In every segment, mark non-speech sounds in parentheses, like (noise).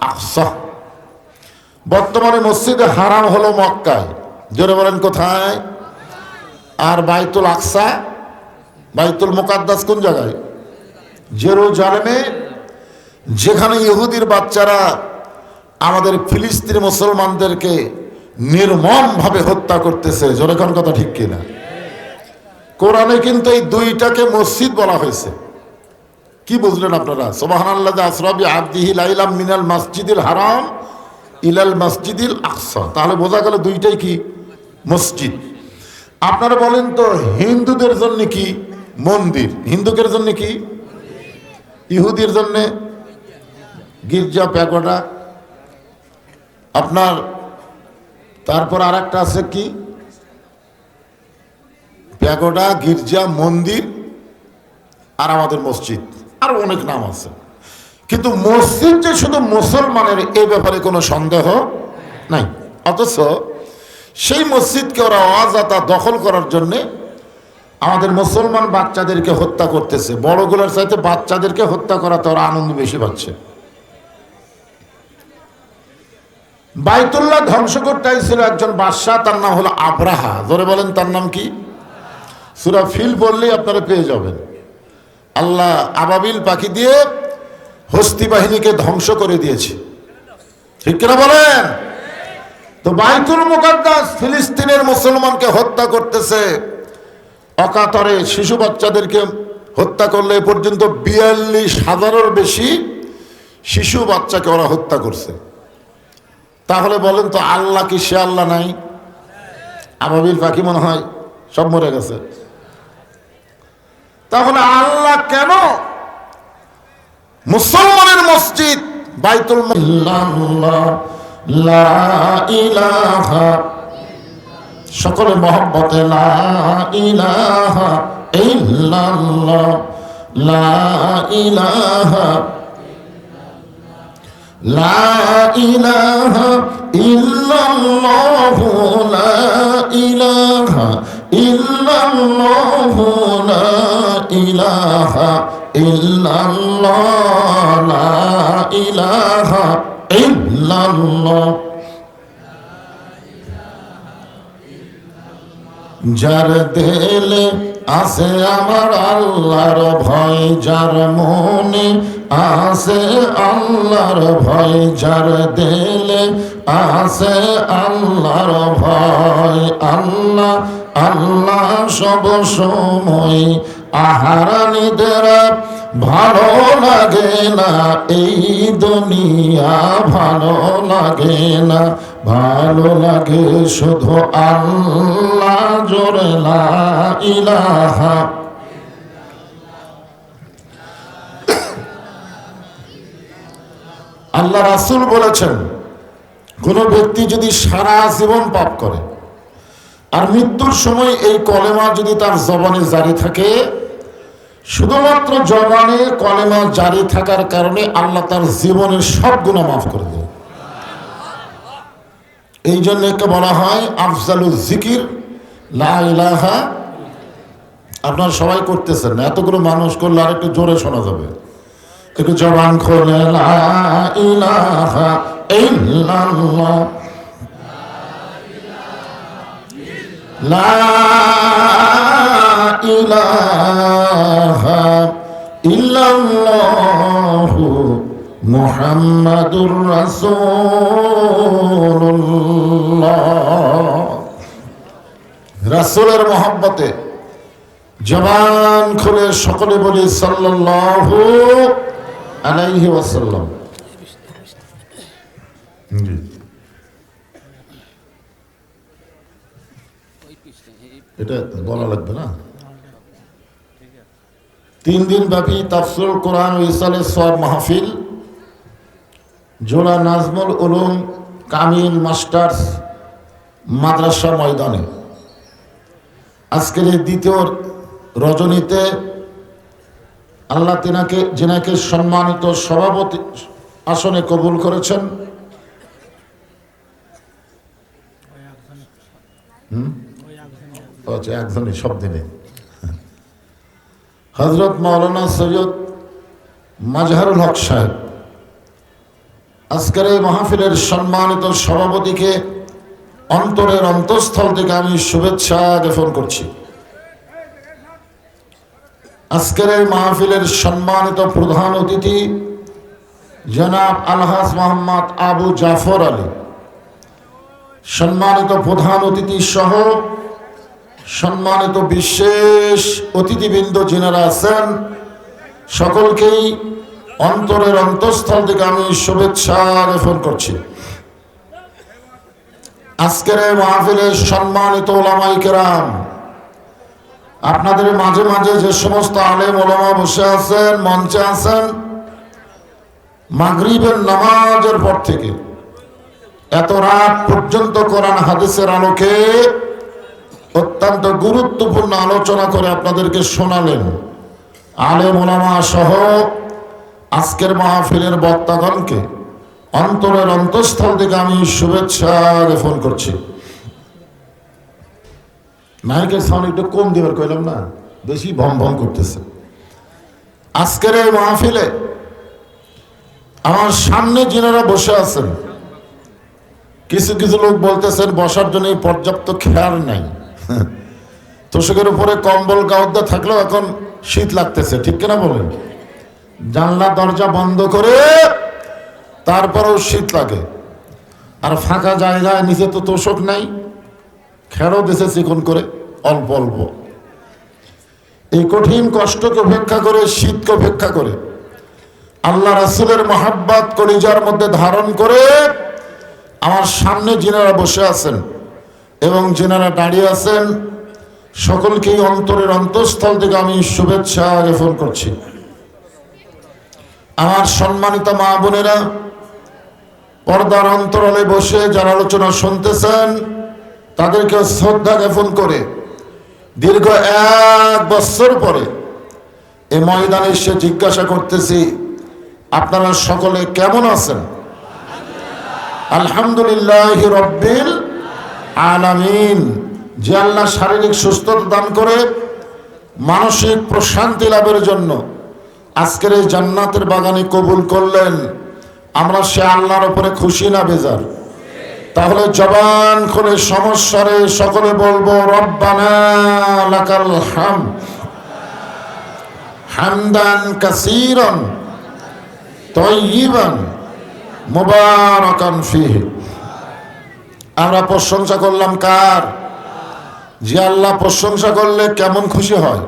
আকসা বর্তমানে মসজিদে হারাম হলো মক্কায়। জোরে বলেন কোথায়? আর বাইতুল আকসা, বাইতুল মুকাদ্দাস কোন জায়গায়? জেরুজালেমে, যেখানে ইহুদির বাচ্চারা আমাদের ফিলিস্তিনি মুসলমানদেরকে নির্মমভাবে হত্যা করতেছে। জোরেখন কথা ঠিক কিনা? কোরআনে কিন্তু এই দুইটাকে মসজিদ বলা হয়েছে। কি বুঝলেন আপনারা? সোবাহান আল্লাহ আসরাবি আব্দিহি লাইলাম মিনাল মসজিদুল হারাম ইলাল মসজিদুল আকসা। তাহলে বোঝা গেল দুইটাই কি? মসজিদ। আপনারা বলেন তো, হিন্দুদের জন্য কি মন্দির? হিন্দুদের জন্য কি? ইহুদির জন্যে? গির্জা, প্যাগোডা? আপনার, তারপর আর একটা আছে কি? প্যাগোডা, গির্জা, মন্দির আর আমাদের মসজিদ। আর অনেক নাম আছে। কিন্তু মসজিদ যে শুধু মুসলমানের এই ব্যাপারে কোনো সন্দেহ নাই। অথচ সেই মসজিদকে ওরা অজাতা দখল করার জন্যে আমাদের মুসলমান বাচ্চাদেরকে হত্যা করতেছে। বড়গুলোর চাইতে বাচ্চাদেরকে হত্যা করাতে ওরা আনন্দ বেশি পাচ্ছে। বাইতুল্লাহ ধ্বংস করতে ছিল একজন বাদশাহ, তার নাম হলো আব্রাহা। ধরে বলেন তার নাম কি? সুরা ফিল বললেই আপনারা পেয়ে যাবেন। আল্লাহ আবাবিল পাখি দিয়ে হস্তি বাহিনীকে ধ্বংস করে দিয়েছে। ঠিক কিনা বলেন? তো বাইতুল মুকাদ্দাস ফিলিস্তিনের মুসলমানকে হত্যা করতেছে। অকাতরে শিশু বাচ্চাদেরকে হত্যা করলে পর্যন্ত বিয়াল্লিশ হাজারের বেশি শিশু বাচ্চাকে ওরা হত্যা করছে। তাহলে বলেন তো আল্লাহ কি সে আল্লাহ নাই? আবাবিল পাখি মনে হয় সব মরে গেছে। তাহলে আল্লাহ কেন মুসলমানের মসজিদ বাইতুল সকলে মহব্বতে ইলাহা লা ইলাহা। ইল্লাল্লাহু লা ইলাহা ইল্লাল্লাহু লা ইলাহা ইল্লাল্লাহ। যার দেলে আছে আমার আল্লাহর ভয়, যার মনে আছে আল্লাহর ভয়, যার দেলে আছে আল্লাহর ভয়। আল্লাহ আল্লাহ সব সময় আহারানিদের ভালো লাগে না, এই দুনিয়া ভালো লাগে না। ভালো লাগে শুধু আল্লাহ জোরে ইলাহা। আল্লাহ রাসুল বলেছেন, কোনো ব্যক্তি যদি সারা জীবন পাপ করে, আর মৃত্যুর সময় এই কলেমা যদি তার জবানে জারি থাকে, শুধুমাত্র জবানে কলেমা জারি থাকার কারণে আল্লাহ তার জীবনের সব গুণা মাফ করে এই জন্য একে বলা হয় আফজালুল জিকির। লা ইলাহা। আপনারা সবাই করতেছেন এতগুলো মানুষ করলে আর একটু জোরে শোনা যাবে। একটু জবান খোলে ইলাহা ইল্লাল্লাহু মুহাম্মাদুর রাসূলের মহব্বতে জবান খুলে সকলে বলি সাল্লাল্লাহু আলাইহি ওয়াসাল্লাম। এটা বলা লাগবে না? তিন দিন ব্যাপী তাফসুল কোরআন ইসালের সব মাহফিল জোড়া নাজমুল উলুম কামিল মাস্টার্স মাদ্রাসা ময়দানে। আজকের এই দ্বিতীয় রজনীতে আল্লাহ তিনাকে যিনাকে সম্মানিত সভাপতি আসনে কবুল করেছেন। আচ্ছা একজনই সব দিনে। হজরত মৌলানা সৈয়দ মাজহারুল হক সাহেব। আজকের এই মাহফিলের সম্মানিত সভাপতিকে অন্তরের অন্তঃস্থল থেকে আমি শুভেচ্ছা জ্ঞাপন করছি। আজকের এই মাহফিলের সম্মানিত প্রধান অতিথি জনাব আলহাজ মোহাম্মদ আবু জাফর আলী। সম্মানিত প্রধান অতিথি সহ সম্মানিত বিশেষ অতিথিবৃন্দ যিনারা আছেন, সকলকেই অন্তরের অন্তঃস্থল থেকে আমি শুভেচ্ছা জ্ঞাপন করছি। আজকের এই মাহফিলের সম্মানিত ওলামাই কেরাম, আপনাদের মাঝে মাঝে যে সমস্ত আলেম ওলামা বসে আছেন, মঞ্চে আছেন, মাগরিবের নামাজের পর থেকে এত রাত পর্যন্ত কোরআন হাদিসের আলোকে অত্যন্ত গুরুত্বপূর্ণ আলোচনা করে আপনাদেরকে শোনালেন। আলেম ওলামা সহ আজকের মাহফিলের বক্তাগণকে অন্তরের অন্তঃস্থল থেকে আমি শুভেচ্ছা জ্ঞাপন করছি। নায়কের সাউন্ড একটু কম দেবার কইলাম না, বেশি ভম ভম করতেছে। আজকের এই মাহফিলে আমার সামনে যিনারা বসে আছেন, কিছু কিছু লোক বলতেছেন, বসার জন্য পর্যাপ্ত খেয়াল নাই। (laughs) তোষকের উপরে কম্বল গাওদা থাকলেও এখন শীত লাগতেছে, ঠিক কিনা বলেন? জানলা, দরজা বন্ধ করে তারপরেও শীত লাগে। আর ফাঁকা জায়গায় নিচে তো তোষক নাই খেরো দেশে চিকন করে, অল্প অল্প। এই কঠিন কষ্টকে উপেক্ষা করে, শীতকে উপেক্ষা করে। আল্লাহ রাসুলের মহাব্বাত কলিজার মধ্যে ধারণ করে আমার সামনে যিনারা বসে আছেন এবং যিনারা দাঁড়িয়ে আছেন, সকলকেই অন্তরের অন্তঃস্থল থেকে আমি শুভেচ্ছা জ্ঞাপন করছি। আমার সম্মানিত মা বোনেরা, পর্দার অন্তরালে বসে যারা আলোচনা শুনতেছেন, তাদেরকে শ্রদ্ধা জ্ঞাপন করে দীর্ঘ এক বছর পরে এ ময়দানে এসে জিজ্ঞাসা করতেছি, আপনারা সকলে কেমন আছেন? আলহামদুলিল্লাহ রব্বিল আলামিন। যে আল্লাহ শারীরিক সুস্থতা দান করে, মানসিক প্রশান্তি লাভের জন্য আজকের এই জান্নাতের বাগানে কবুল করলেন, আমরা সে আল্লাহর উপরে খুশি না বেজার? তাহলে জবান খুলে সমস্যারে সকলে বলব আমরা প্রশংসা করলাম কার? যে আল্লাহ প্রশংসা করলে কেমন খুশি হয়?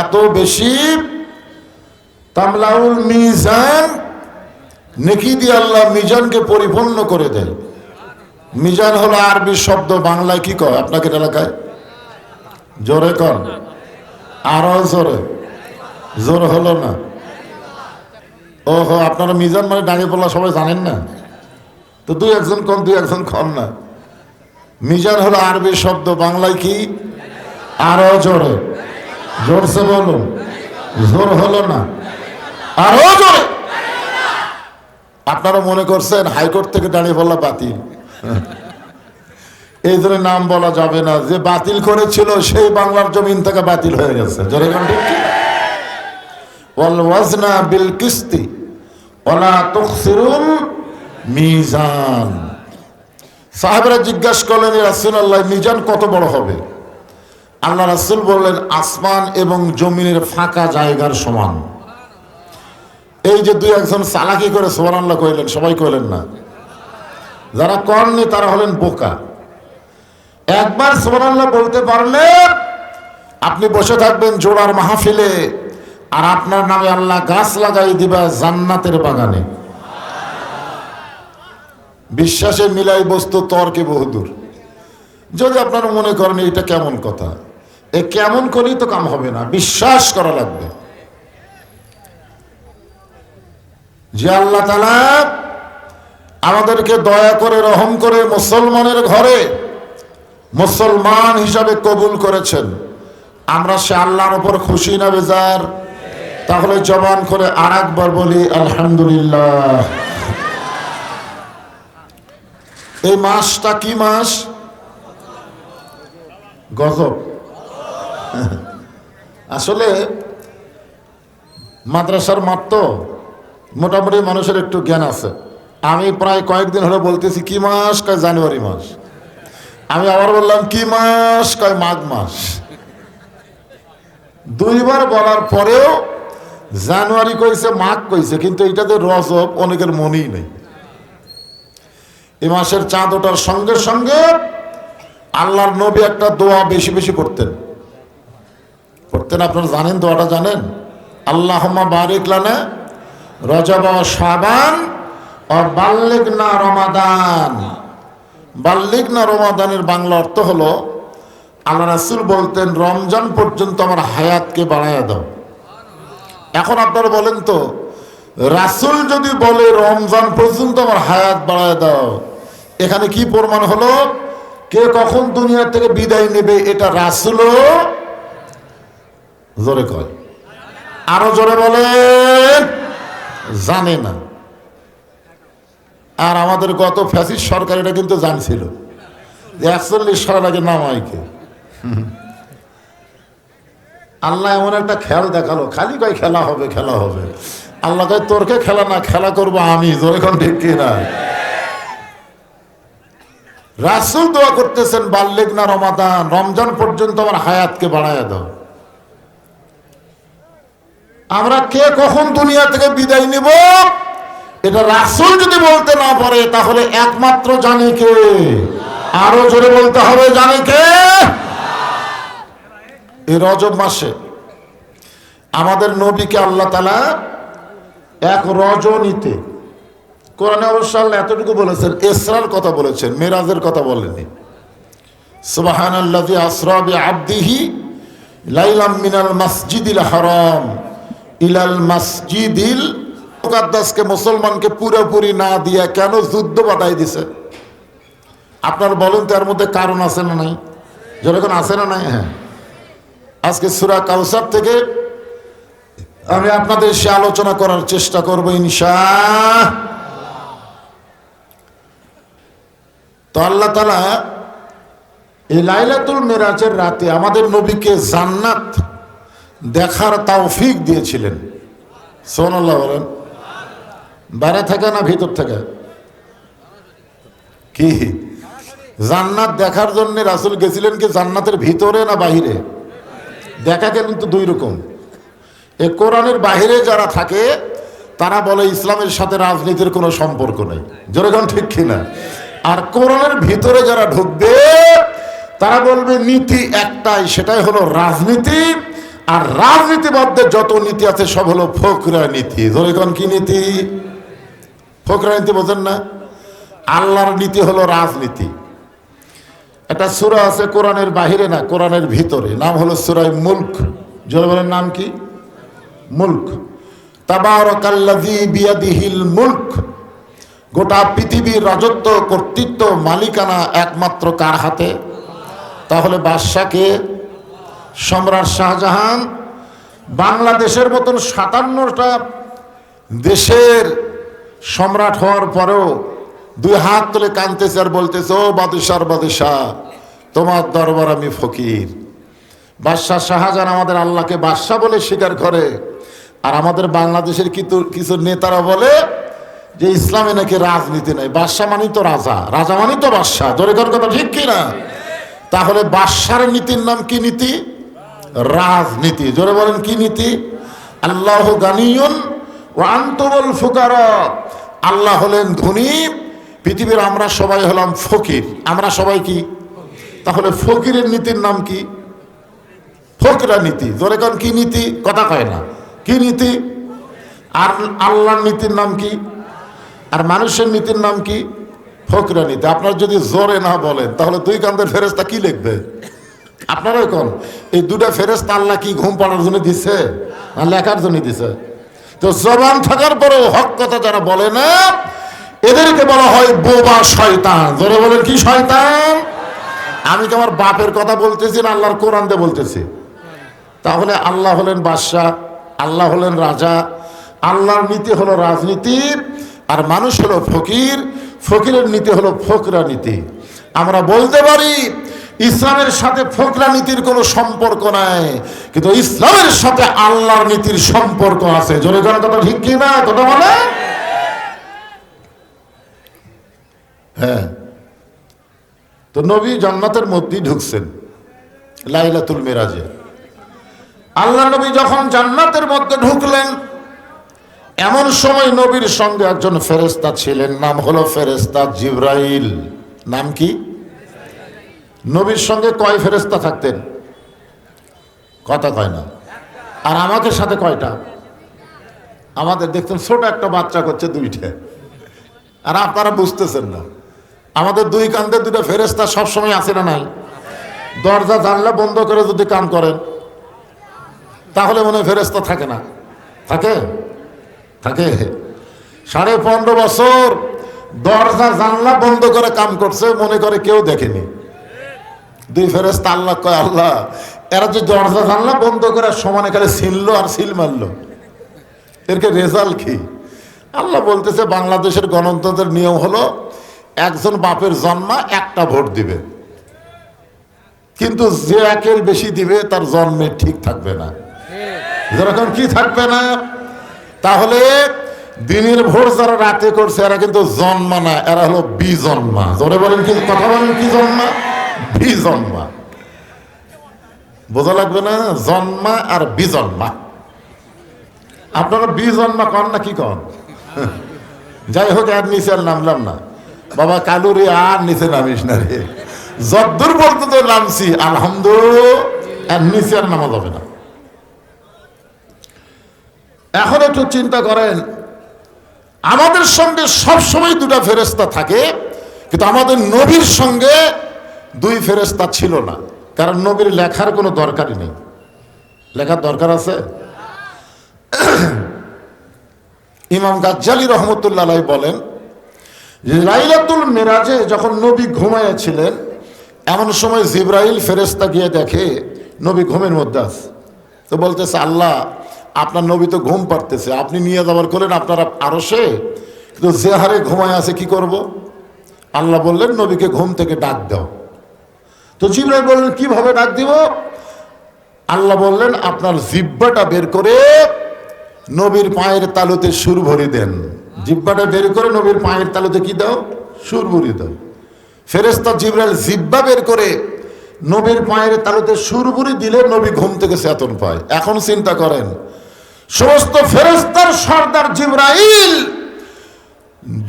এত বেশি তামলাউল মিজান নেকি দিয়ে আল্লাহ মিজানকে পরিপূর্ণ করে দেয়। মিজান হলো আরবি শব্দ, বাংলায় কি কয়? আপনাকে এলাকায় জোরে কর আরও জোরে। জোর হলো না। ওহো, আপনারা মিজান মানে ডাঙে পড়লা সবাই জানেন না? তো দুই একজন কন, দুই একজন কন না। মিজান হলো আরবি শব্দ, বাংলায় কি? আরও জোরে। জোরসে বলুন। জোর হলো না। আরও জোরে। আপনারা মনে করছেন হাইকোর্ট থেকে দাঁড়িয়ে বলা বাতিল। এই জন্য নাম বলা যাবে না। যে বাতিল করেছিল, সেই বাংলার জমিন থেকে বাতিল হয়ে গেছে। জোরে ঠিক? ওয়াজনা বিল কিস্তি, ওয়ালা তুখসিরুল মিজান। সাহেবরা জিজ্ঞাসা করলেন রাসুল আল্লাহ মিজান কত বড় হবে? আল্লাহ রাসুল বললেন, আসমান এবং জমিনের ফাঁকা জায়গার সমান। এই যে দুই একজন চালাকি করে সোহান আল্লাহ কইলেন সবাই কইলেন না। যারা করেননি তারা হলেন বোকা। একবার সোহান আল্লাহ বলতে পারলে আপনি বসে থাকবেন জোড়ার মাহফিলে, আর আপনার নামে আল্লাহ গাছ লাগাই দিবা জান্নাতের বাগানে। বিশ্বাসে মিলাই বস্তু তর্কে বহুদূর যদি আপনারা মনে করেন এটা কেমন কথা, এ কেমন করেই তো কাম হবে না, বিশ্বাস করা লাগবে। যে আল্লাহ আমাদেরকে দয়া করে, রহম করে মুসলমানের ঘরে মুসলমান হিসাবে কবুল করেছেন। আমরা সে আল্লাহর উপর খুশি না বেজার? তাহলে জবান করে আর একবার বলি, আলহামদুলিল্লাহ। এই মাসটা কি মাস? গজব। আসলে মাদ্রাসার তো। মোটামুটি মানুষের একটু জ্ঞান আছে। আমি প্রায় কয়েকদিন হলে বলতেছি, কি মাস? কয় জানুয়ারি মাস? আমি আবার বললাম, কি মাস? কয় মাঘ মাস? দুইবার বলার পরেও জানুয়ারি কইছে, মাঘ কইছে, কিন্তু এটা এটাতে রজব অনেকের মনেই নেই। এই মাসের চাঁদ ওঠার সঙ্গে সঙ্গে আল্লাহর নবী একটা দোয়া বেশি বেশি করতেন। পড়তেন আপনারা জানেন, দোয়াটা জানেন? আল্লাহ বারিক লানা রজব ও শাবান ও বাল্লিক না রমাদান। বাল্লিক না রমাদানের বাংলা অর্থ হলো, আল্লাহ রাসুল বলতেন, রমজান পর্যন্ত আমার হায়াতকে বাড়াইয়া দাও। এখন আপনারা বলেন তো, রাসুল যদি বলে, রমজান পর্যন্ত আমার হায়াত বাড়ায় দাও, এখানে কি প্রমাণ হলো? কে কখন দুনিয়া থেকে বিদায় নেবে, এটা রাসুলও জোরে কয়। আরও জোরে বলেন। জানে না আর আমাদের গত ফ্যাসিস্ট সরকার এটা কিন্তু জানছিল। যে একচল্লিশ সাল আগে নামাইকে আল্লাহ এমন একটা খেল দেখাল, খালি কয় খেলা হবে খেলা হবে। আল্লাহ কয়, তোরকে খেলা না, খেলা করব আমি। কোন ঠিক কিনা রাসুল দোয়া করতেছেন বাল্যেক না রমাদান, রমজান পর্যন্ত আমার হায়াতকে বাড়ায় দাও। আমরা কে কখন দুনিয়া থেকে বিদায় নিব? এটা রাসুল যদি বলতে না পারে, তাহলে একমাত্র জানি কে? আরও জোরে বলতে হবে, জানি কে? এই রজব মাসে আমাদের নবীকে আল্লাহ তালা এক রজনীতে, কোরআনে অবশ্য আল্লাহ এতটুকু বলেছেন, এসরার কথা বলেছেন, মেরাজের কথা বলেনি সুবাহান আল্লাহ আসরাবি আব্দিহি লাইলাম মিনাল মসজিদিল হারাম। ইলাল মসজিদিল মুকাদ্দাসকে মুসলমানকে পুরোপুরি না দিয়ে কেন যুদ্ধ বাটাই দিছে? আপনার বলেন তো এর মধ্যে কারণ আছে না নাই? যেরকম আছে না নাই? হ্যাঁ। আজকে সুরা কাউসার থেকে আমি আপনাদের সে আলোচনা করার চেষ্টা করব ইনশা তো আল্লাহ তালা এই লাইলাতুল মেরাজের রাতে আমাদের নবীকে জান্নাত দেখার তাওফিক দিয়েছিলেন। সোনাল্লাহ বলেন। বাইরে থেকে না ভিতর থেকে? কি? জান্নাত দেখার জন্য রাসুল গেছিলেন কি জান্নাতের ভিতরে না বাহিরে? দেখা কিন্তু দুই রকম। এ কোরআনের বাহিরে যারা থাকে, তারা বলে ইসলামের সাথে রাজনীতির কোনো সম্পর্ক নেই। যেরকম ঠিক কিনা? আর কোরআনের ভিতরে যারা ঢুকবে, তারা বলবে, নীতি একটাই, সেটাই হলো রাজনীতি। আর রাজনীতিবদ্ধের যত নীতি আছে, সব হলো ফকরা নীতি। যেরকম কি নীতি? ফকরা নীতি বোঝেন না? আল্লাহর নীতি হলো রাজনীতি। একটা সুরা আছে কোরআনের বাহিরে না, কোরআনের ভিতরে। নাম হলো সুরাই মুল্ক। জোরে নাম কি? মুল্ক। বিয়াদিহিল মুল্ক। গোটা পৃথিবীর রাজত্ব, কর্তৃত্ব, মালিকানা একমাত্র কার হাতে? তাহলে বাদশাকে সম্রাট শাহজাহান বাংলাদেশের মতন সাতান্নটা দেশের সম্রাট হওয়ার পরেও দুই হাত তুলে কানতেছে আর বলতেছে, ও বাদশার বাদশাহ, তোমার দরবার আমি ফকির। বাদশাহ শাহজাহান আমাদের আল্লাহকে বাদশাহ বলে স্বীকার করে। আর আমাদের বাংলাদেশের কিছু কিছু নেতারা বলে যে, ইসলামে নাকি রাজনীতি নাই। বাদশাহ মানি তো রাজা। রাজা মানেই তো বাদশাহ। জোরে কথা ঠিক কি না তাহলে বাদশার নীতির নাম কি নীতি? রাজনীতি। জোরে বলেন, কি নীতি? আল্লাহ গানিয়ন ও আন্তবল ফুকার। আল্লাহ হলেন ধনী। পৃথিবীর আমরা সবাই হলাম ফকির। আমরা সবাই কি? তাহলে ফকিরের নীতির নাম কি? ফকরা নীতি। জোরে কন, কি নীতি? কথা কয় না। কি নীতি? আর আল্লাহর নীতির নাম কি? আর মানুষের নীতির নাম কি? ফকরা নীতি। আপনার যদি জোরে না বলেন, তাহলে দুই কান্দের ফেরেস্তা কি লিখবে? আপনারা কোন? এই দুটা ফেরেস্তা আল্লাহ কি ঘুম পাড়ার জন্য দিছে? না লেখার জন্য দিছে? তো জবান থাকার পরেও হক কথা যারা বলে না, এদেরকে বলা হয় বোবা শয়তান। ধরে বলেন, কি শয়তান? আমি তো আমার বাপের কথা বলতেছি না আল্লাহর কোরআন দিয়ে বলতেছি? তাহলে আল্লাহ হলেন বাদশাহ, আল্লাহ হলেন রাজা, আল্লাহর নীতি হলো রাজনীতির আর মানুষ হলো ফকির, ফকিরের নীতি হলো ফকরা নীতি আমরা বলতে পারি ইসলামের সাথে ফোকরা নীতির কোনো সম্পর্ক নাই। কিন্তু ইসলামের সাথে আল্লাহর নীতির সম্পর্ক আছে। জোরে কোন কথা ঠিক কি না? কথা বলে? হ্যাঁ। তো নবী জান্নাতের মধ্যেই ঢুকছেন, লাইলাতুল মেরাজে। আল্লাহ নবী যখন জান্নাতের মধ্যে ঢুকলেন, এমন সময় নবীর সঙ্গে একজন ফেরেস্তা ছিলেন, নাম হলো ফেরেস্তা জিব্রাইল। নাম কি? নবীর সঙ্গে কয় ফেরেস্তা থাকতেন? কথা কয় না। আর আমাকে সাথে কয়টা? আমাদের দেখতেন ছোট একটা বাচ্চা করছে দুইটা। আর আপনারা বুঝতেছেন না। আমাদের দুই কান্দে দুটো ফেরেস্তা সবসময় আছে না নাই? দরজা, জানলা বন্ধ করে যদি কাম করেন, তাহলে মনে ফেরেস্তা থাকে না। থাকে? থাকে। সাড়ে পনেরো বছর দরজা, জানলা বন্ধ করে কাম করছে, মনে করে কেউ দেখেনি। দুই ফেরেস্তা আল্লাহ কয়, আল্লাহ, এরা যে দরজা জানলা বন্ধ করে সমানে খালি ছিনলো আর সিল মারলো। এরকে রেজাল্ট কি? আল্লাহ বলতেছে, বাংলাদেশের গণতন্ত্রের নিয়ম হলো, একজন বাপের জন্মা একটা ভোট দিবে। কিন্তু যে একের বেশি দিবে, তার জন্মে ঠিক থাকবে না। যেরকম কি থাকবে না? তাহলে দিনের ভোর যারা রাতে করছে, এরা কিন্তু জন্মা না, এরা হলো বি জন্মা জোরে বলেন কি, কথা বলেন কি জন্মা? বি জন্মা? বোঝা লাগবে না? জন্মা আর বি জন্মা আপনারা বি জন্মা কন না কি কন? যাই হোক, আর নিচে আর নামলাম না। বাবা কালু রে আর নিচে নামিস না রে। যদ্দূর তো নামছি আলহামদুলিল্লাহ আর নিচে আর নামা যাবে না। এখন একটু চিন্তা করেন, আমাদের সঙ্গে সব সময় দুটা ফেরেস্তা থাকে, কিন্তু আমাদের নবীর সঙ্গে দুই ফেরেস্তা ছিল না। কারণ নবীর লেখার কোনো দরকারই নেই। লেখার দরকার আছে? (coughs) ইমাম গাজ্জালি রহমতুল্লাহ বলেন লাইলাতুল মেরাজে যখন নবী ঘুমাইয়াছিলেন, এমন সময় জিব্রাইল ফেরেস্তা গিয়ে দেখে, নবী ঘুমের মধ্যে আছে। তো বলতেছে, আল্লাহ, আপনার নবী তো ঘুম পারতেছে আপনি নিয়ে যাবার করলেন, আপনারা আরও সে কিন্তু যে হারে ঘুমায় আছে, কি করব? আল্লাহ বললেন, নবীকে ঘুম থেকে ডাক দাও। তো জিব্রাইল বললেন, কীভাবে ডাক দিব? আল্লাহ বললেন, আপনার জিব্বাটা বের করে নবীর পায়ের তালুতে সুর ভরি দেন। জিব্বাটা বের করে নবীর পায়ের তালুতে কি দাও? সুর ভরি দাও। ফেরেস্তা জিব্রাইল জিব্বা বের করে নবীর পায়ের তালুতে সুর ভরি দিলে নবী ঘুম থেকে চেতন পায়। এখন চিন্তা করেন, সমস্ত ফেরেস্তার সর্দার জিব্রাইল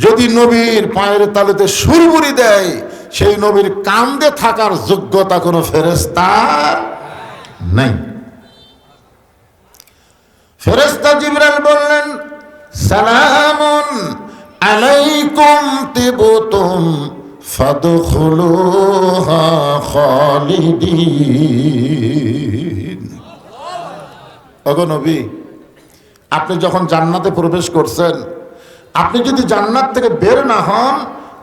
যদি নবীর পায়ের তালুতে সুরবুরি দেয় সেই নবীর কান্দে থাকার যোগ্যতা কোনো ফেরেস্তার নাই। ফেরেস্তা জিবরাল বললেন, সালামুন আলাইকুম তিবতুম ফাদখুলুহা খালিদিন। ওগো নবী, আপনি যখন জান্নাতে প্রবেশ করছেন, আপনি যদি জান্নাত থেকে বের না হন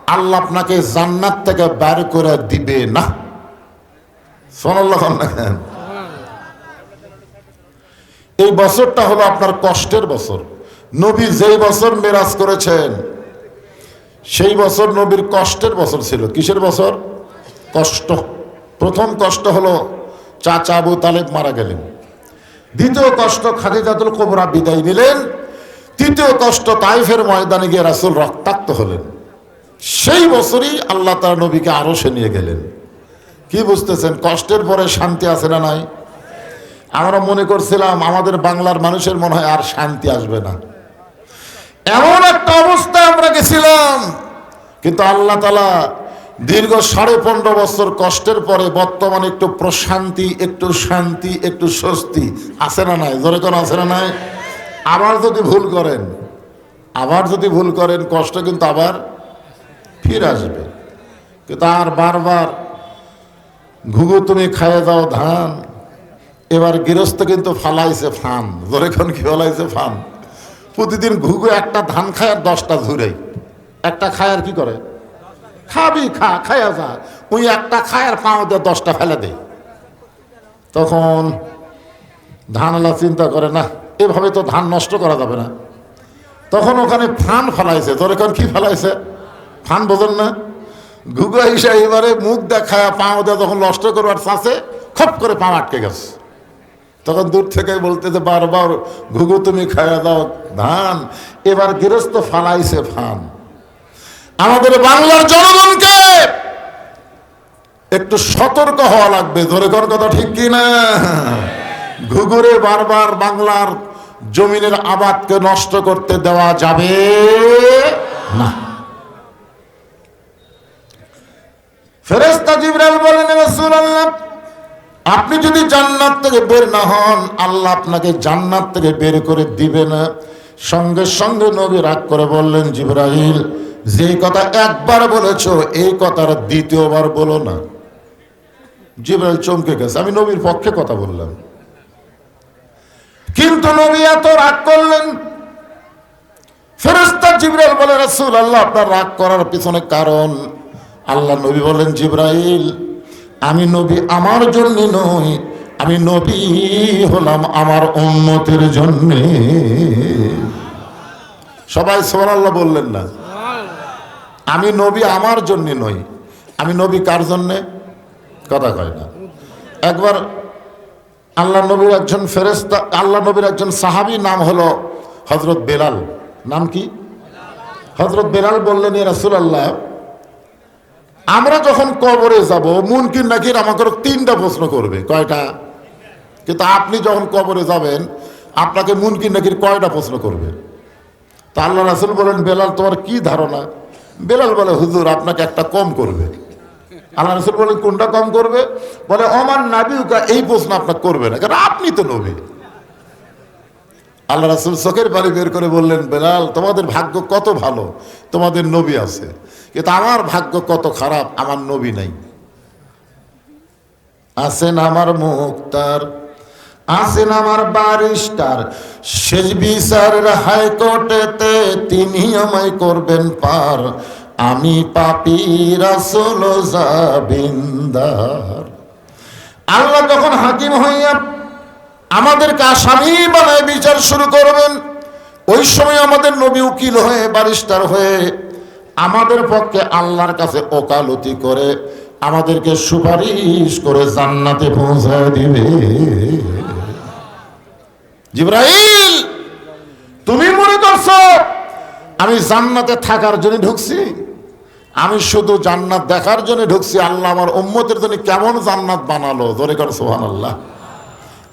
আল্লাহ আপনাকে জান্নাত থেকে বের করে দিবে না। এই বছরটা হলো আপনার কষ্টের বছর। নবী যেই বছর মেরাজ করেছেন, সেই বছর নবীর কষ্টের বছর ছিল। কিসের বছর? কষ্ট। প্রথম কষ্ট হলো চাচা আবু তালেব মারা গেলেন। দ্বিতীয় কষ্ট খাদিজাতুল কোবরা বিদায় নিলেন। তৃতীয় কষ্ট তাইফের ময়দানে গিয়ে রাসুল রক্তাক্ত হলেন। সেই বছরই আল্লাহ তার নবীকে আরও সে নিয়ে গেলেন। কি বুঝতেছেন? কষ্টের পরে শান্তি আছে না নাই? আমরা মনে করছিলাম আমাদের বাংলার মানুষের মনে হয় আর শান্তি আসবে না। এমন একটা অবস্থায় আমরা গেছিলাম। কিন্তু আল্লাহ তালা দীর্ঘ সাড়ে পনেরো বছর কষ্টের পরে বর্তমানে একটু প্রশান্তি, একটু শান্তি, একটু স্বস্তি আছে না নাই? জোরে কোন আছে না নাই? আবার যদি ভুল করেন, আবার যদি ভুল করেন, কষ্ট কিন্তু আবার ফিরে আসবে। কিন্তু আর বারবার, ঘুঘু তুমি খাইয়ে দাও ধান। এবার গৃহস্থ কিন্তু ফালাইছে ফান। ধরে কোন কি ফালাইছে ফান? প্রতিদিন ঘুঘু একটা ধান খায় আর দশটা ধুরেই একটা খায় আর কি করে? খাবি, খা খাইয়া যা। ওই একটা খায় আর পাও দিয়ে দশটা ফেলে দেয় তখন ধানলা চিন্তা করে, না, এভাবে তো ধান নষ্ট করা যাবে না। তখন ওখানে ফান ফেলাইছে। তোর এখন কি ফেলাইছে? ফান বোঝেন না? ঘুঘু হিসা এবারে মুখ দেখায় পাও দেয় যখন নষ্ট করবার চাষে খপ করে পা আটকে গেছে। তখন দূর থেকে বলতে যে বারবার ঘুঘু তুমি খাইয়া দাও, ধান। এবার গৃহস্থ ফালাইছে ফান। আমাদের বাংলার জনগণকে একটু সতর্ক হওয়া লাগবে। ধরে কর কথা ঠিক কি না ঘুঘুরে বারবার বাংলার জমিনের আবাদকে নষ্ট করতে দেওয়া যাবে না। ফেরেস্তা জিবরাল বলেন রাসূলুল্লাহ, আপনি যদি জান্নাত থেকে বের না হন, আল্লাহ আপনাকে জান্নাত থেকে বের করে দিবে না। সঙ্গে সঙ্গে নবী রাগ করে বললেন জিব্রাহিল যে কথা একবার বলেছ, এই কথার দ্বিতীয়বার বলো না। জিব্রাইল চমকে গেছে। আমি নবীর পক্ষে কথা বললাম। কিন্তু নবী এত রাগ করলেন। ফেরেস্তা জিব্রাইল বলে রাসূল আল্লাহ আপনার রাগ করার পিছনে কারণ আল্লাহ নবী বলেন, জিব্রাইল, আমি নবী আমার জন্য নই, আমি নবী হলাম আমার উন্নতির জন্যে। সবাই সোহানাল্লাহ বললেন না। আমি নবী আমার জন্য নই। আমি নবী কার জন্যে? কথা কয় না। একবার আল্লাহ নবীর একজন ফেরেস্তা আল্লাহ নবীর একজন সাহাবি নাম হলো হজরত বেলাল। নাম কি? হজরত বেলাল বললেন এ রাসূলুল্লাহ আমরা যখন কবরে যাব, মুনকির নাকির আমাকে তিনটা প্রশ্ন করবে। কয়টা? কিন্তু আপনি যখন কবরে যাবেন, আপনাকে মুনকির নাকির কয়টা প্রশ্ন করবে? তা আল্লাহ রাসুল বলেন, বেলাল, তোমার কি ধারণা? বেলাল বলে, হুজুর, আপনাকে একটা কম করবে। আল্লাহ রাসুল বলেন, কোনটা কম করবে? বলে অমান নাবিউকা, এই প্রশ্ন আপনাকে করবে না, কারণ আপনি তো নবী। আল্লাহ রাসুল চোখের বাড়ি বের করে বললেন, বেলাল, তোমাদের ভাগ্য কত ভালো, তোমাদের নবী আছে। কিন্তু আমার ভাগ্য কত খারাপ, আমার নবী নাই। আছেন আমার মুক্তার, আছেন আমার বারিস্টার শেষ বিচারের হাইকোর্টেতে তিনি আমায় করবেন পার। আমি পাপি রাসুল জাবিন্দার আল্লাহ যখন হাকিম হইয়া আমাদেরকে আসামি বানায় বিচার শুরু করবেন, ওই সময় আমাদের নবী উকিল হয়ে বারিস্টার হয়ে আমাদের পক্ষে আল্লাহর কাছে ওকালতি করে আমাদেরকে সুপারিশ করে জান্নাতে পৌঁছায় দিবে। জিব্রাইল, তুমি মনে করছ আমি জান্নাতে থাকার জন্য ঢুকছি? আমি শুধু জান্নাত দেখার জন্য ঢুকছি, আল্লাহ আমার উম্মতের জন্য কেমন জান্নাত বানালো? ধরে কর সোহান আল্লাহ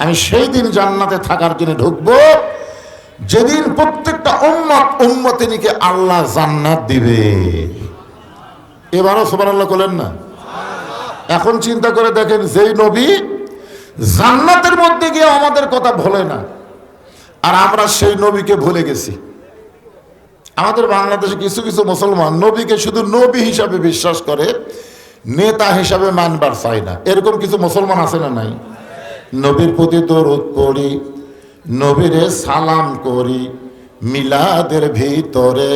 আমি সেই দিন জান্নাতে থাকার জন্য ঢুকবো। যেদিন প্রত্যেকটা উম্মত উম্মতিনীকে আল্লাহ জান্নাত দিবে। এবারও সোমান আল্লাহ করলেন না? এখন চিন্তা করে দেখেন, যেই নবী জান্নাতের মধ্যে গিয়ে আমাদের কথা ভোলে না, আর আমরা সেই নবীকে ভুলে গেছি। আমাদের বাংলাদেশে কিছু কিছু মুসলমান নবীকে শুধু নবী হিসাবে বিশ্বাস করে, নেতা হিসাবে মানবার চায় না। এরকম কিছু মুসলমান আছে না নাই? নবীর প্রতি দরুদ পড়ি নবীরে সালাম করি মিলাদের ভিতরে